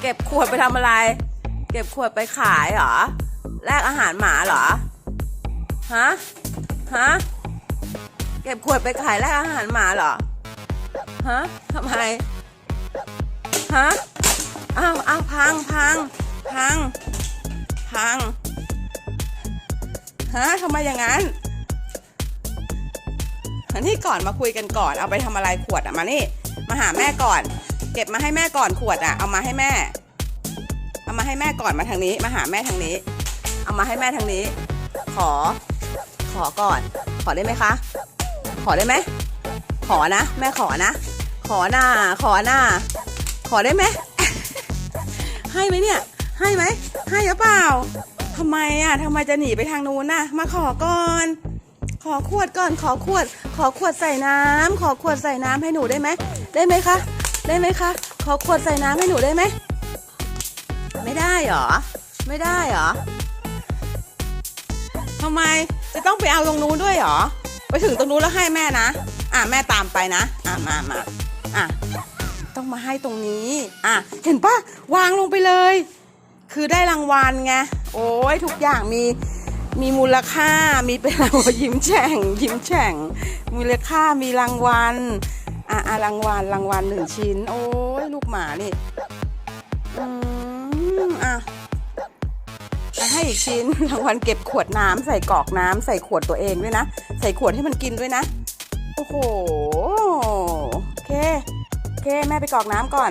เก็บขวดไปทำอะไร เก็บขวดไปขายเหรอ แลกอาหารหมาเหรอ ฮะ ฮะ เก็บขวดไปขายแลกอาหารหมาเหรอ ฮะทำไม ฮะ อ้าวอ้าวพังพังพัง พัง ฮะทำไมอย่างนั้นอันนี้ก่อนมาคุยกันก่อน เอาไปทำอะไรขวดอะมานี่ มาหาแม่ก่อน เก็บมาให้แม่ก่อนขวดอะ เอามาให้แม่ เอามาให้แม่ก่อนมาทางนี้ มาหาแม่ทางนี้ เอามาให้แม่ทางนี้ ขอ ขอก่อน ขอได้ไหมคะ ขอได้ไหม ขอนะ แม่ขอนะ ขอหน้า ขอหน้า ขอได้ไหม ให้ไหมเนี่ย ให้ไหม ให้หรือเปล่าทำไมอะทำไมจะหนีไปทางนู้นน่ะ มาขอก่อน ขอขวดก่อน ขอขวด ขอขวดใส่น้ำขอขวดใส่น้ำให้หนูได้ไหม ได้ไหมคะ ได้ไหมคะ ขอขวดใส่น้ำให้หนูได้ไหม ไม่ได้เหรอ ไม่ได้เหรอทำไมจะต้องไปเอาตรงนู้นด้วยเหรอ ไปถึงตรงนู้นแล้วให้แม่นะ อะแม่ตามไปนะ อะมามาอะต้องมาให้ตรงนี้ อะเห็นปะวางลงไปเลย คือได้รางวัลไง โอ้ยทุกอย่างมีมีมูลค่า มีเป็นรางวัลยิ้มแฉ่ง ยิ้มแฉ่ง มูลค่ามีรางวัล อารางวัลรางวัลหนึ่งชิ้น โอ้ยลูกหมานี่อืมอะอะให้อีกชิ้นรางวัลเก็บขวดน้ำใส่กรอกน้ำใส่ขวดตัวเองด้วยนะ ใส่ขวดให้มันกินด้วยนะ โอ้โหโอเคโอเคแม่ไปกรอกน้ำก่อน